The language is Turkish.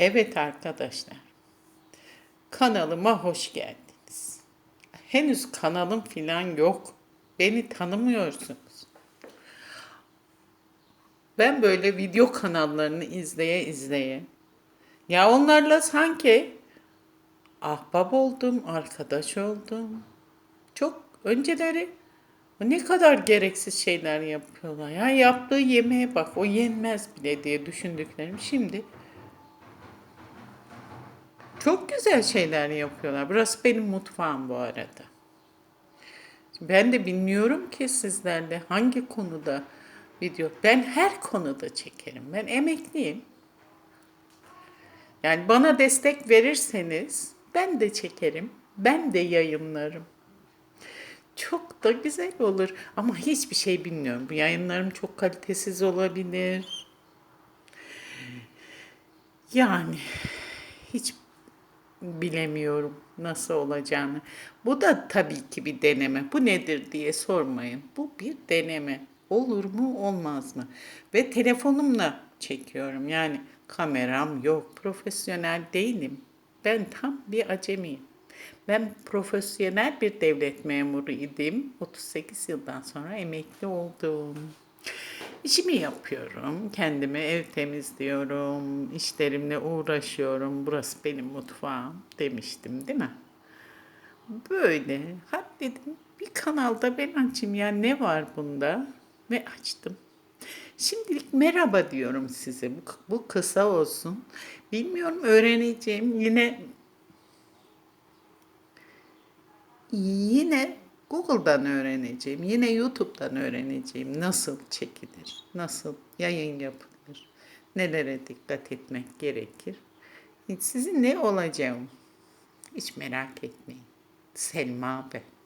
Evet arkadaşlar. Kanalıma hoş geldiniz. Henüz kanalım filan yok. Beni tanımıyorsunuz. Ben böyle video kanallarını izleye izleye ya onlarla sanki ahbap oldum, arkadaş oldum. Çok önceleri ne kadar gereksiz şeyler yapıyorlar. Ya yaptığı yemeğe bak o yenmez bile diye düşündüklerim şimdi çok güzel şeyler yapıyorlar. Burası benim mutfağım bu arada. Ben de bilmiyorum ki sizlerle hangi konuda video. Ben her konuda çekerim. Ben emekliyim. Yani bana destek verirseniz ben de çekerim. Ben de yayınlarım. Çok da güzel olur. Ama hiçbir şey bilmiyorum. Bu yayınlarım çok kalitesiz olabilir. Yani hiç bilemiyorum nasıl olacağını. Bu da tabii ki bir deneme. Bu nedir diye sormayın. Bu bir deneme. Olur mu olmaz mı? Ve telefonumla çekiyorum. Yani kameram yok. Profesyonel değilim. Ben tam bir acemiyim. Ben profesyonel bir devlet memuru idim. 38 yıldan sonra emekli oldum. İşimi yapıyorum. Kendime ev temizliyorum. işlerimle uğraşıyorum. Burası benim mutfağım demiştim değil mi? Böyle. Hadi dedim bir kanalda ben açayım ya ne var bunda? Ve açtım. Şimdilik merhaba diyorum size. Bu, bu kısa olsun. Bilmiyorum öğreneceğim. Yine yine Google'dan öğreneceğim. Yine YouTube'dan öğreneceğim. Nasıl çekilir? Nasıl yayın yapılır? Nelere dikkat etmek gerekir? Sizin ne olacağım? Hiç merak etmeyin. Selma ben.